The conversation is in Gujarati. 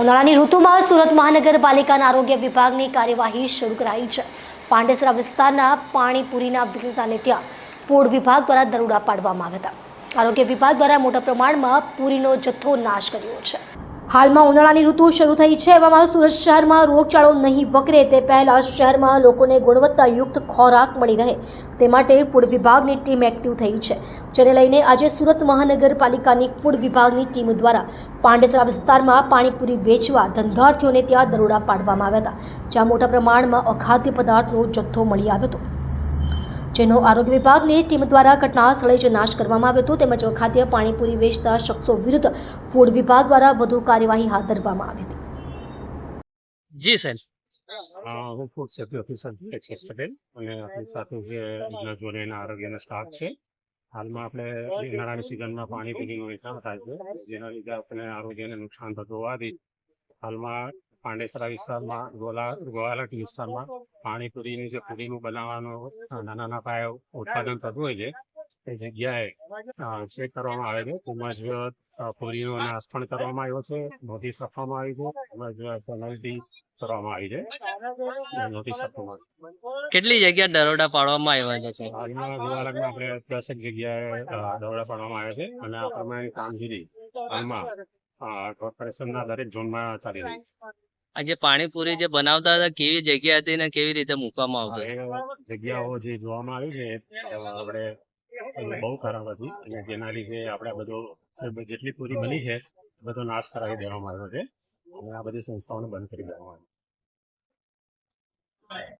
ઉનાળાની ઋતુમાં સુરત મહાનગરપાલિકાના આરોગ્ય વિભાગની કાર્યવાહી શરૂ કરાઈ છે. પાંડેસરા વિસ્તારના પાણીપુરીના વિક્રેતાને ત્યાં ફૂડ વિભાગ દ્વારા દરોડા પાડવામાં આવ્યા હતા. આરોગ્ય વિભાગ દ્વારા મોટા પ્રમાણમાં પૂરીનો જથ્થો નાશ કર્યો છે. હાલમાં ઉનાળાની ઋતુ શરૂ થઈ છે. એવામાં સુરત શહેરમાં રોગચાળો નહીં વકરે. તે પહેલાં શહેરમાં લોકોને ગુણવત્તાયુક્ત ખોરાક મળી રહે. તે માટે ફૂડ વિભાગની ટીમ એક્ટિવ થઈ છે. જેને લઈને આજે સુરત મહાનગરપાલિકાની ફૂડ વિભાગની ટીમ દ્વારા પાંડેસરા વિસ્તારમાં પાણીપુરી વેચવા ધંધાર્થીઓને ત્યાં દરોડા પાડવામાં આવ્યા હતા, જ્યાં મોટા પ્રમાણમાં અખાદ્ય પદાર્થનો જથ્થો મળી આવ્યો હતો. જેનો આરોગ્ય વિભાગની ટીમ દ્વારા ઘટના સ્થળે જ નાશ કરવામાં આવ્યો હતો. તેમજ ખાદ્ય પાણીપુરી વેચતા શખ્સો વિરુદ્ધ ફૂડ વિભાગ દ્વારા વધુ કાર્યવાહી હાથ ધરવામાં આવી હતી. જી સાહેબ. હું ફૂડ સેફ્ટી ઓફિસર એક્સેસ પટેલ અને આપણી સાથે જે બીજા જોડે એના આરોગ્યનો સ્ટાફ છે. હાલમાં આપણે ઉનાળાની સિઝનમાં પાણી પીણીનું વેચાણ થાય છે જેના લીધે આપણે આરોગ્યને નુકસાન થતું હોવાથી હાલમાં પાંડેસરા વિસ્તારમાં ગોલા ગોવાલટ વિસ્તારમાં પાણીપુરીની જે પૂરીનું બનાવવાનું નાના નાના પાયે ઉત્પાદન થતું હોય છે. એ જગ્યાએ ચેક કરવામાં આવે છે તેમજ પૂરીનો નાશ પણ કરવામાં આવ્યો છે નોટિસ આપવામાં આવી છે તેમજ પેનલ્ટી કરવામાં આવી છે. નોટિસ આપવામાં આવી કેટલી જગ્યા દરોડા પાડવામાં આવ્યા છે હાલમાં ગોવાલકમાં આપણે દસેક જગ્યાએ દરોડા પાડવામાં આવે છે અને આ પ્રમાણે કામગીરી હાલમાં કોર્પોરેશનના દરેક ઝોનમાં ચાલી રહી આ જે પાણીપુરી જે બનાવતા હતા, કેવી જગ્યા હતી ને કેવી રીતે મૂકવામાં આવતો? જગ્યાઓ જે જોવામાં આવી છે આપણે બહુ ખરાબ હતી. અને જેના લીધે આપણે બધો, જેટલી પૂરી બની છે બધો નાશ કરાવી દેવામાં આવ્યો છે. અને આ બધી સંસ્થાઓને બંધ કરી દેવામાં આવી.